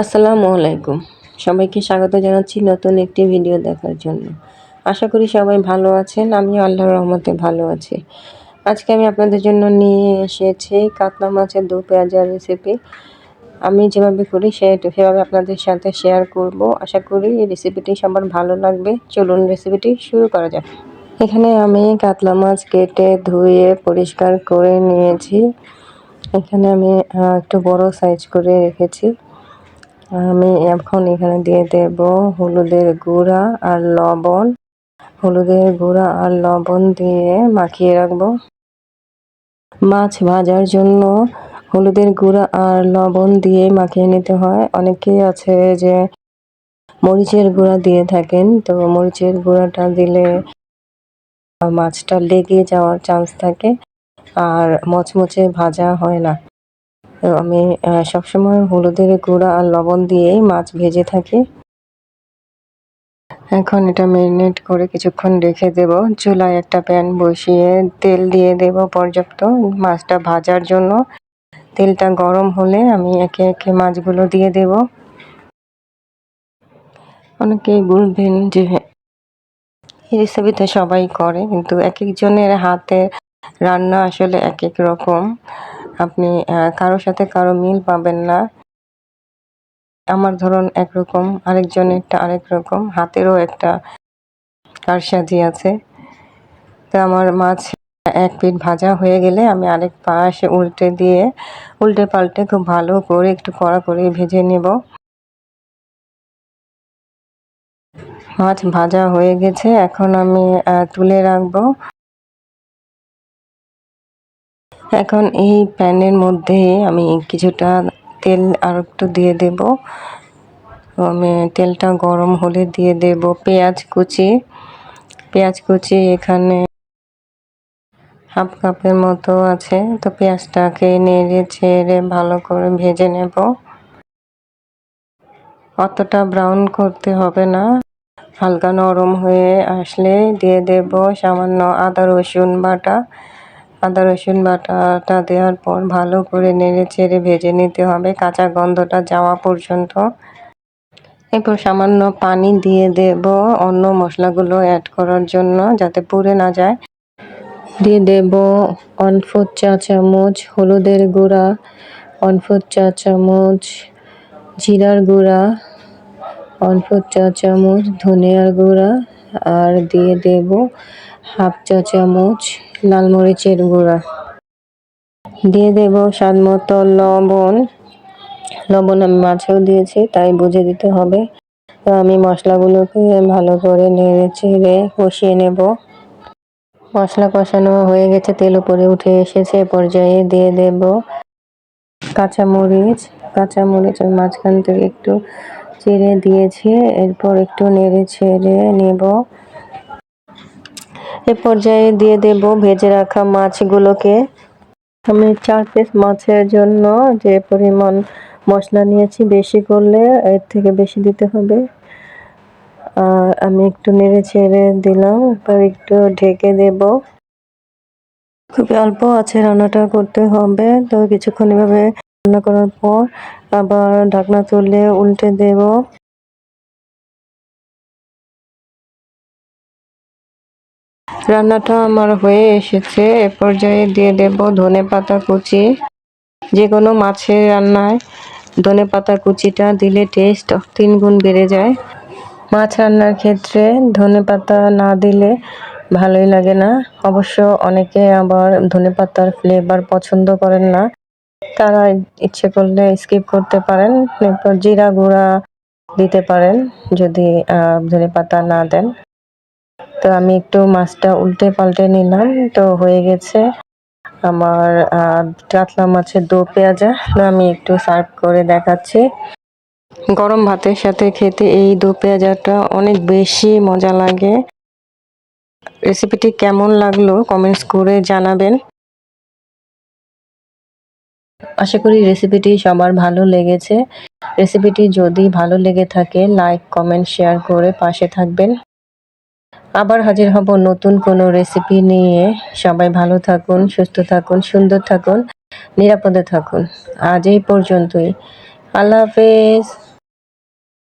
আসসালামু আলাইকুম। সবাইকে স্বাগত জানাচ্ছি নতুন একটি ভিডিও দেখার জন্য। আশা করি সবাই ভালো আছেন, আমিও আল্লাহর রহমতে ভালো আছি। আজকে আমি আপনাদের জন্য নিয়ে এসেছি কাতলা মাছের দু পেঁয়াজার রেসিপি আমি যেভাবে করি সে, সেভাবে আপনাদের সাথে শেয়ার করব। আশা করি এই রেসিপিটি সবার ভালো লাগবে। চলুন রেসিপিটি শুরু করা যাক। এখানে আমি কাতলা মাছ কেটে ধুয়ে পরিষ্কার করে নিয়েছি। এখানে আমি একটু বড় সাইজ করে রেখেছি। আমি এখন এখানে দিয়ে দেব হলুদের গুঁড়া আর লবণ। হলুদের গুঁড়া আর লবণ দিয়ে মাখিয়ে রাখব। মাছ ভাজার জন্য হলুদের গুঁড়া আর লবণ দিয়ে মাখিয়ে নিতে হয়। অনেকেই আছে যে মরিচের গুঁড়া দিয়ে থাকেন, তো মরিচের গুঁড়াটা দিলে মাছটা লেগে যাওয়ার চান্স থাকে। আর মচমচে ভাজা হয় না। তো আমি সবসময় হলুদের গুঁড়া আর লবণ দিয়েই মাছ ভেজে থাকি। এখন এটা ম্যারিনেট করে কিছুক্ষণ রেখে দেব। চুলায় একটা প্যান বসিয়ে তেল দিয়ে দেব পর্যাপ্ত মাছটা ভাজার জন্য। তেলটা গরম হলে আমি একে একে মাছগুলো দিয়ে দেব। অনেকেই বলবেন যে, এই রেসিপিতে সবাই করে, কিন্তু এক একজনের হাতে রান্না আসলে এক এক রকম। আপনি কারোর সাথে কারও মিল পাবেন না। আমার ধরন একরকম আরেকজনেরটা আরেক রকম হাতেরও একটা কারসাজি আছে। তো আমার মাছ এক পিঠ ভাজা হয়ে গেলে আমি আরেক পাশ উল্টে দিয়ে, উল্টে পাল্টে খুব ভালো করে একটু কড়া করে ভেজে নেব। মাছ ভাজা হয়ে গেছে, এখন আমি তুলে রাখব। এখন এই প্যানের মধ্যে আমি কিছুটা তেল আর একটু দিয়ে দেব। আমি তেলটা গরম হলে দিয়ে দেব পেঁয়াজ কুচি। পেঁয়াজ কুচি এখানে হাফ কাপের মতো আছে। তো পেঁয়াজটাকে নেড়ে ছেড়ে ভালো করে ভেজে নেব। অতটা ব্রাউন করতে হবে না। হালকা নরম হয়ে আসলে দিয়ে দেব সামান্য আদা রসুন বাটা। আদা, রসুন বাটাটা দেওয়ার পর ভালো করে নেড়ে চেড়ে ভেজে নিতে হবে। কাঁচা গন্ধটা যাওয়া পর্যন্ত। এরপর সামান্য পানি দিয়ে দেব অন্য মশলাগুলো অ্যাড করার জন্য যাতে পুড়ে না যায়। দিয়ে দেব ফোর চা চামচ হলুদের গুঁড়া ফোর চা চামচ জিরার গুঁড়া ফোর চা চামচ ধনিয়ার গুঁড়া, আর দিয়ে দেব হাফ চা চামচ লাল মরিচের গুঁড়া। দিয়ে দেব স্বাদ মতো লবণ। লবণ আমি মাছেও দিয়েছি, তাই বুঝে দিতে হবে। তো আমি মশলাগুলোকে ভালো করে নেড়ে চেড়ে কষিয়ে নেব। মশলা কষানো হয়ে গেছে, তেল উপরে উঠে এসেছে পর্যায়ে দিয়ে দেব কাঁচামরিচ। কাঁচামরিচ আমি মাঝখান থেকে একটু চেড়ে দিয়েছি, এরপর একটু নেড়ে ছেড়ে নেব। এ পর্যায়ে দিয়ে দেব ভেজে রাখা মাছগুলোকে। আমি চার পিস মাছের জন্য যে পরিমাণ মশলা নিয়েছি বেশি করলে এর থেকে বেশি দিতে হবে। আর আমি একটু নেড়ে ছেড়ে দিলাম, এবার একটু ঢেকে দেব। খুবই অল্প আছে রান্নাটা করতে হবে, তো কিছুক্ষণ এভাবে রান্না করার পর আবার ঢাকনা তুলে উল্টে দেব। রান্নাটা আমার হয়ে এসেছে। এ পর্যায়ে দিয়ে দেব ধনে পাতা কুচি। যে কোনো মাছের রান্নায় ধনে পাতা কুচিটা দিলে টেস্ট তিন গুণ বেড়ে যায়। মাছ রান্নার ক্ষেত্রে ধনে পাতা না দিলে ভালোই লাগে না। অবশ্য অনেকে আবার ধনে পাতার ফ্লেভার পছন্দ করেন না। তারা ইচ্ছে করলে স্কিপ করতে পারেন। জিরা গুঁড়া দিতে পারেন যদি ধনে পাতা না দেন। তো আমি একটু মাছটা উল্টে পাল্টে নিলাম। তো হয়ে গেছে আমার কাতলা মাছের দো পেঁয়াজা। তো আমি একটু সার্ভ করে দেখাচ্ছি। গরম ভাতের সাথে খেতে এই দো পেঁয়াজাটা অনেক বেশি মজা লাগে। রেসিপিটি কেমন লাগল কমেন্টস করে জানাবেন। আশা করি রেসিপিটি সবার ভালো লেগেছে। রেসিপিটি যদি ভালো লেগে থাকে, লাইক, কমেন্ট, শেয়ার করে পাশে থাকবেন। আবার হাজির হব নতুন কোনো রেসিপি নিয়ে। সবাই ভালো থাকুন, সুস্থ থাকুন, সুন্দর থাকুন, নিরাপদে থাকুন। আজ এই পর্যন্তই। আল্লাহ হাফেজ।